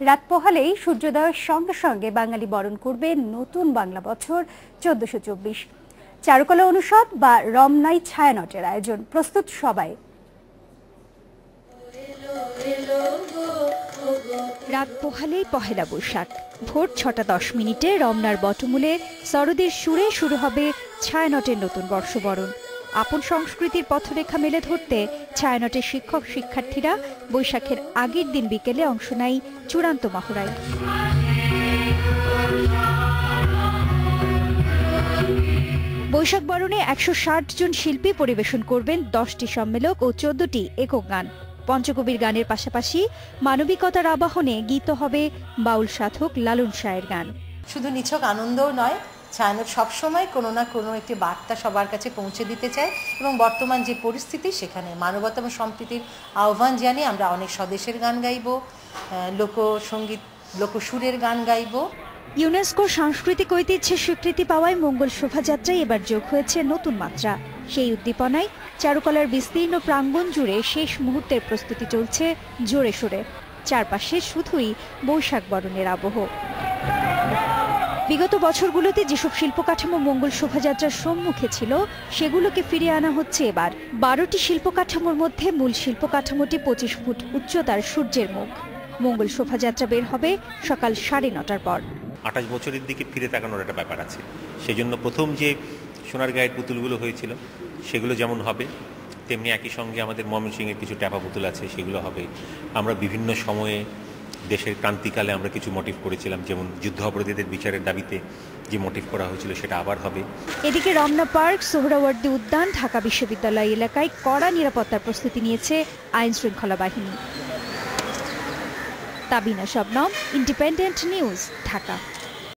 রাত পোহালেই সূর্যোদয়ের সঙ্গে সঙ্গে বাঙালি বরণ করবে নতুন বাংলা বছর চোদ্দশো চব্বিশ। চারুকলা অনুষদ বা রমনাই ছায়ানটের আয়োজন। প্রস্তুত সবাই। রাত পোহালেই পহেলা বৈশাখ। ভোর ছটা দশ মিনিটে রমনার বটমূলে সরদের সুরে শুরু হবে ছায়ানটের নতুন বর্ষবরণ। আপন সংস্কৃতির পথরেখা মেলে ধরতে ছায়ানটের শিক্ষক শিক্ষার্থীরা বৈশাখের আগের দিন বিকেলে অংশ নেয় চূড়ান্ত মহড়ায়। বৈশাখ বরণে একশো ষাট জন শিল্পী পরিবেশন করবেন দশটি সম্মেলক ও চোদ্দটি একক গান। পঞ্চকবির গানের পাশাপাশি মানবিকতার আবাহনে গীত হবে বাউল সাধক লালন শাহের গান। শুধু নিছক আনন্দও নয় ছায়ানট সবসময় কোনো না কোনো একটি বার্তা সবার কাছে পৌঁছে দিতে চায় এবং বর্তমান যে পরিস্থিতি সেখানে মানবতা এবং সম্প্রীতির আহ্বান জানিয়ে আমরা অনেক স্বদেশের গান গাইব লোকসঙ্গীত, লোকসুরের গান গাইব। ইউনেস্কো সাংস্কৃতিক ঐতিহ্যের স্বীকৃতি পাওয়ায় মঙ্গল শোভাযাত্রায় এবার যোগ হয়েছে নতুন মাত্রা। সেই উদ্দীপনায় চারুকলার বিস্তীর্ণ প্রাঙ্গণ জুড়ে শেষ মুহূর্তের প্রস্তুতি চলছে জোরে সোরে। চারপাশে শুধুই বৈশাখ বরণের আবহ। বিগত বছরগুলোতে যেসব শিল্প কাঠামো মঙ্গল শোভাযাত্রার সম্মুখে ছিল, সেগুলোকে ফিরিয়ে আনা হচ্ছে এবার। বারোটি শিল্প কাঠামোর মধ্যে মূল শিল্প কাঠামোটি পঁচিশ ফুট উচ্চতার সূর্যের মুখ। মঙ্গল শোভাযাত্রা বের হবে সকাল সাড়ে নটার পর। আঠাশ বছরের দিকে ফিরে তাকানোর একটা ব্যাপার আছে। সেই জন্য প্রথম যে সোনার গায়ের পুতুলগুলো হয়েছিল, সেগুলো যেমন হবে, তেমনি একই সঙ্গে আমাদের ময়মনসিংহের কিছু ট্যাপা পুতুল আছে, সেগুলো হবে। আমরা বিভিন্ন সময়ে দেশের ক্রান্তিকালে আমরা কিছু মোটিভ করেছিলাম, যেমন যুদ্ধ অপরাধীদের বিচারের দাবিতে যে মোটিভ করা হয়েছিল সেটা আবার হবে। এদিকে রমনা পার্ক, সোহরাওয়ার্দী উদ্যান, ঢাকা বিশ্ববিদ্যালয় এলাকায় কড়া নিরাপত্তার প্রস্তুতি নিয়েছে আইন শৃঙ্খলা বাহিনী। Tabina Shabnam independent news Dhaka.